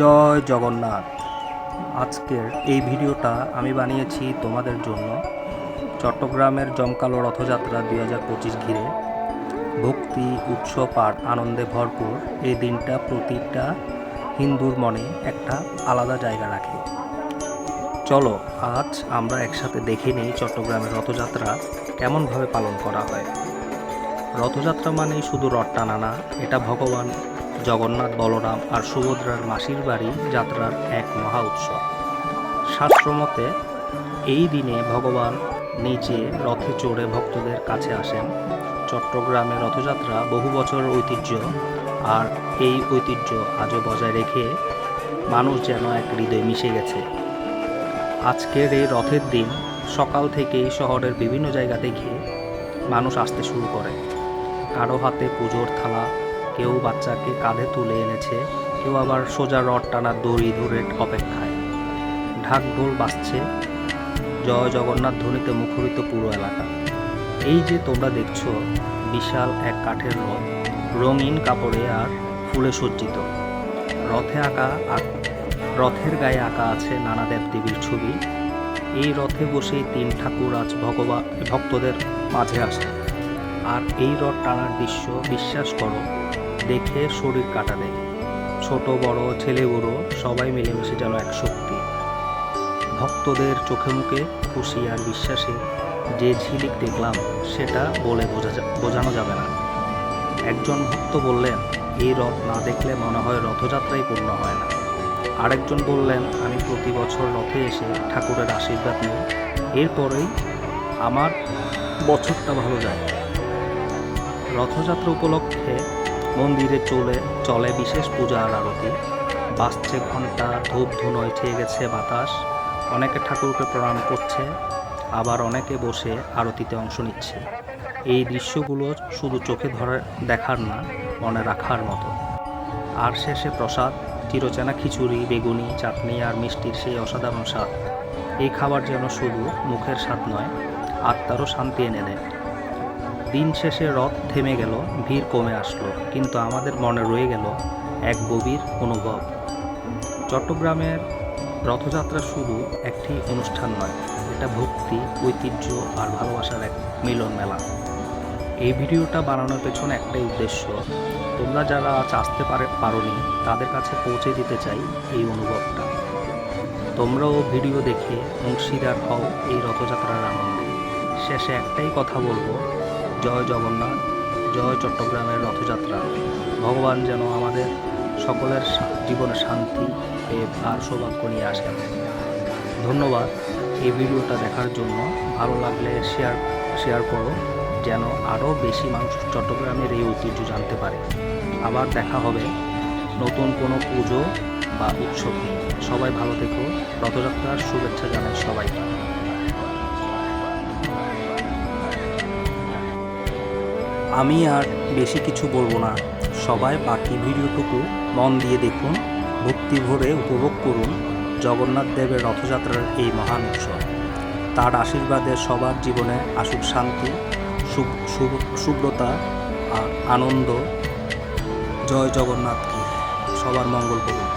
জয় জগন্নাথ। আজকের এই ভিডিওটা আমি বানিয়েছি তোমাদের জন্য চট্টগ্রামের জমকালো রথযাত্রা দুই হাজার পঁচিশ ঘিরে। ভক্তি, উৎসব আর আনন্দে ভরপুর এই দিনটা প্রতিটা হিন্দুর মনে একটা আলাদা জায়গা রাখে। চলো, আজ আমরা একসাথে দেখে নিই চট্টগ্রামের রথযাত্রা কেমনভাবে পালন করা হয়। রথযাত্রা মানেই শুধু রথ টানা না, এটা ভগবান জগন্নাথ বলরাম আর সুভদ্রার মাসির বাড়ি যাত্রার এক মহা উৎসব। শাস্ত্রমতে এই দিনে ভগবান নিজে রথে চড়ে ভক্তদের কাছে আসেন। চট্টগ্রামে রথযাত্রা বহু বছর ঐতিহ্য আর এই ঐতিহ্য আজও বজায় রেখে মানুষ যেন এক হৃদয় মিশে গেছে। আজকের এই রথের দিন সকাল থেকেই শহরের বিভিন্ন জায়গা থেকে মানুষ আসতে শুরু করে। কারও হাতে পুজোর থালা কেউ বাচ্চাকে কাঁধে তুলে এনেছে, কেউ আবার সোজা রড টানার দড়ি ধরে অপেক্ষায়। ঢাক ঢোল বাজছে। জয় জগন্নাথ ধ্বনিতে মুখরিত পুরো এলাকা। এই যে তোমরা দেখছ, বিশাল এক কাঠের রথ। রঙিন কাপড়ে আর ফুলে সজ্জিত। রথে আঁকা রথের গায়ে আঁকা আছে নানা দেব দেবীর ছবি। এই রথে বসেই তিন ঠাকুর আজ ভগবান ভক্তদের মাঝে আসে আর এই রথ টানার দৃশ্য বিশ্বাস করো দেখে শরীর কাটা দেয় ছোট, বড়, ছেলে, বুড়ো, সবাই মিলেমিশে যেন এক শক্তি। ভক্তদের চোখে মুখে খুশি আর বিশ্বাসে যে ঝিলিক দেখলাম, সেটা বলে বোঝা বোঝানো যাবে না। একজন ভক্ত বললেন এই রথ না দেখলে মনে হয় রথযাত্রাই পূর্ণ হয় না। আরেকজন বললেন, আমি প্রতি বছর রথে এসে ঠাকুরের আশীর্বাদ নিই। এরপরেই আমার বছরটা ভালো যায়। রথযাত্রা উপলক্ষে মন্দিরে চলে চলে বিশেষ পূজা আর আরতি। বাজছে ঘণ্টা, ধূপ ধুনোয় ছেয়ে গেছে বাতাস। অনেকে ঠাকুরকে প্রণাম করছে, আবার অনেকে বসে আরতিতে অংশ নিচ্ছে। এই দৃশ্যগুলো শুধু চোখে ধরে দেখার না, মনে রাখার মতো। আর শেষে প্রসাদ, চিরচেনা খিচুড়ি, বেগুনি, চাটনি আর মিষ্টির সেই অসাধারণ স্বাদ। এই খাবার যেন শুধু মুখের স্বাদ নয়, আত্মারও শান্তি এনে দেয়। দিন শেষে রথ থেমে গেল, ভিড় কমে আসলো, কিন্তু আমাদের মনে রয়ে গেল এক গভীর অনুভব। চট্টগ্রামের রথযাত্রা শুধু একটি অনুষ্ঠান নয়, এটা ভক্তি, ঐতিহ্য আর ভালোবাসার এক মিলন মেলা। এই ভিডিওটা বানানোর পেছনে একটাই উদ্দেশ্য, তোমরা যারা আজ আসতে পারে, পারোনি, তাদের কাছে পৌঁছে দিতে চাই এই অনুভবটা। তোমরাও ভিডিও দেখে অংশীদার হও এই রথযাত্রার আনন্দে। শেষে একটাই কথা বলব জয় জগন্নাথ, জয় চট্টগ্রামের রথযাত্রা। ভগবান যেন আমাদের সকলের জীবনে শান্তি আর সৌভাগ্য নিয়ে আসেন। ধন্যবাদ এই ভিডিওটা দেখার জন্য। ভালো লাগলে শেয়ার শেয়ার করো, যেন আরও বেশি মানুষ চট্টগ্রামের এই ঐতিহ্য জানতে পারে। আবার দেখা হবে নতুন কোনো পুজো বা উৎসব সবাই ভালো থেকো। রথযাত্রার শুভেচ্ছা জানাই সবাইকে। আমি আর বেশি কিছু বলব না। সবাই বাকি ভিডিওটুকু মন দিয়ে দেখুন, ভক্তি ভরে উপভোগ করুন জগন্নাথ দেবের রথযাত্রার এই মহান উৎসব। তার আশীর্বাদে সবার জীবনে আসুক শান্তি শুভ্রতা আর আনন্দ। জয় জগন্নাথকে সবার মঙ্গল করুন।